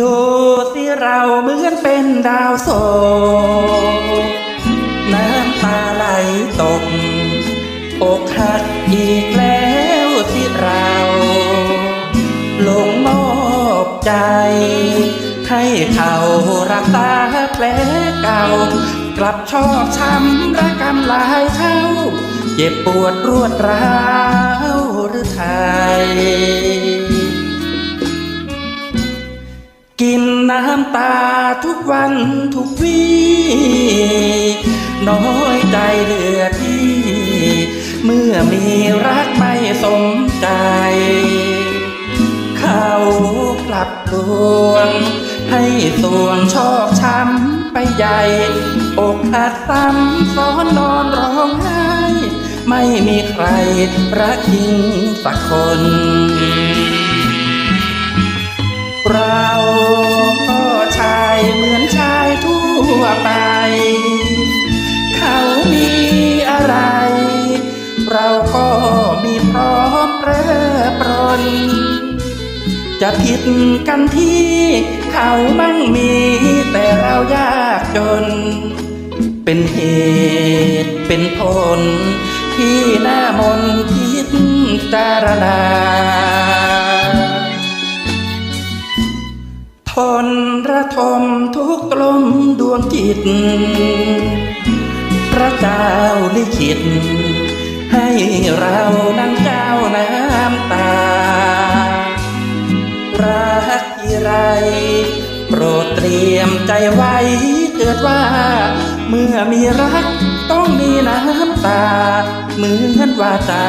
ดูสิเราเหมือนเป็นดาวโศกน้ำตาไหลตก อกหักอีกแล้วที่เราลงมอบใจ ให้เขารักษาแผลเก่า กลับชอบช้ำระกำลายเท่า เจ็บปวดรวดร้าวหรือไทย น้ำตาทุกวันทุกวีน้อยใจเหลือที่ เมื่อมีรักไม่สมใจ เขากลับดวง ให้ส่วงชอบช้ำไปใหญ่ อกหักซ้ำซ้อนนอนร้องไห้ ไม่มีใครรักยิงสักคน น จะผิดกันที่เขามั่งมีแต่เรายากจน เป็นเหตุเป็นผล ที่หน้ามนพิจารณาทนระทมทุกข์ลมดวงจิต พระเจ้าลิขิตให้เรานั้น เตรียมใจไว้เกิดว่า เมื่อมีรักต้องมีน้ำตา เหมือนว่าตา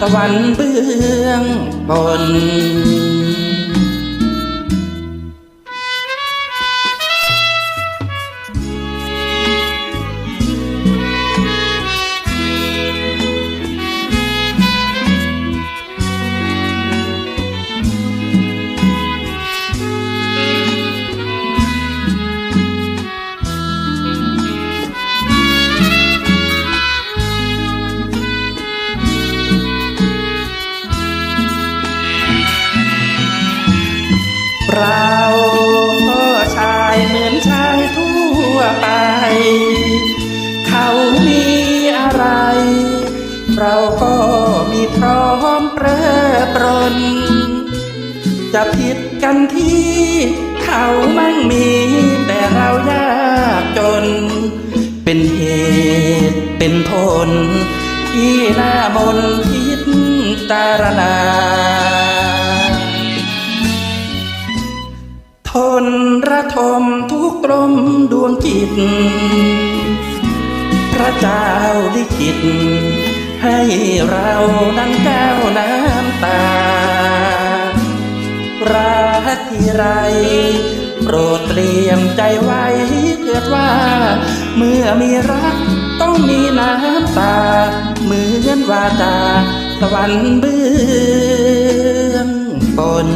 ตะวันเบื้องบน เราก็มีพร้อมเปรอปรน จะผิดกันที่เขามั่งมีแต่เรายากจน เป็นเหตุเป็นผล ที่หน้ามนพิจารณาทนระทมทุกลมดวงจิต พระเจ้าลิขิต ให้เรานั่งแก้วน้ำตา รักที่ไร โปรดเตรียมใจไว้เกิดว่า เมื่อมีรักต้องมีน้ำตา เหมือนวาจาสวรรค์เบื้องบน